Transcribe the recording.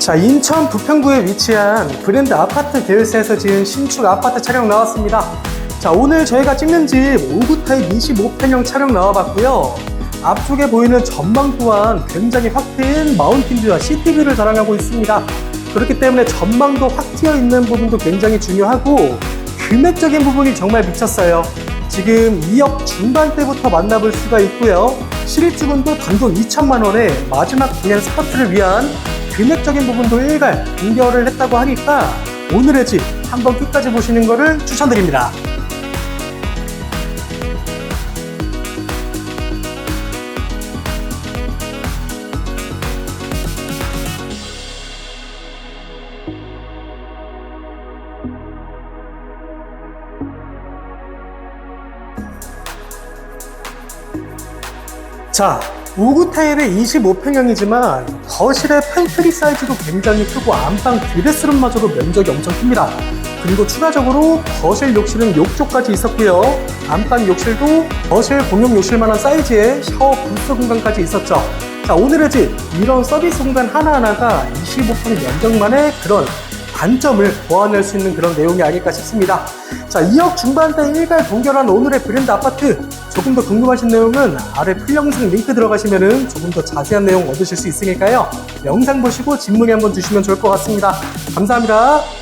자, 인천 부평구에 위치한 브랜드 아파트 계열사에서 지은 신축 아파트 차량 나왔습니다. 자, 오늘 저희가 찍는 집 5구 타입 25평형 차량 나와봤고요. 앞쪽에 보이는 전망 또한 굉장히 확 트인 마운틴뷰와 시티뷰를 자랑하고 있습니다. 그렇기 때문에 전망도 확 트여 있는 부분도 굉장히 중요하고 금액적인 부분이 정말 미쳤어요. 지금 2억 중반대부터 만나볼 수가 있고요. 실입주금도 단돈 2천만 원에 마지막 분양 스타트를 위한 금액적인 부분도 일괄 동결을 했다고 하니까 오늘의 집 한번 끝까지 보시는 것을 추천드립니다. 자, 5구 타입의 25평형이지만 거실의 팬트리 사이즈도 굉장히 크고 안방 드레스룸마저도 면적이 엄청 큽니다. 그리고 추가적으로 거실 욕실은 욕조까지 있었고요. 안방 욕실도 거실 공용 욕실만한 사이즈의 샤워 부스 공간까지 있었죠. 자, 오늘의 집 이런 서비스 공간 하나하나가 25평 면적만의 그런 단점을 보완할 수 있는 그런 내용이 아닐까 싶습니다. 자, 2억 중반대 일괄 동결한 오늘의 브랜드 아파트 조금 더 궁금하신 내용은 아래 풀 영상 링크 들어가시면은 조금 더 자세한 내용 얻으실 수 있으니까요. 영상 보시고 질문이 한번 주시면 좋을 것 같습니다. 감사합니다.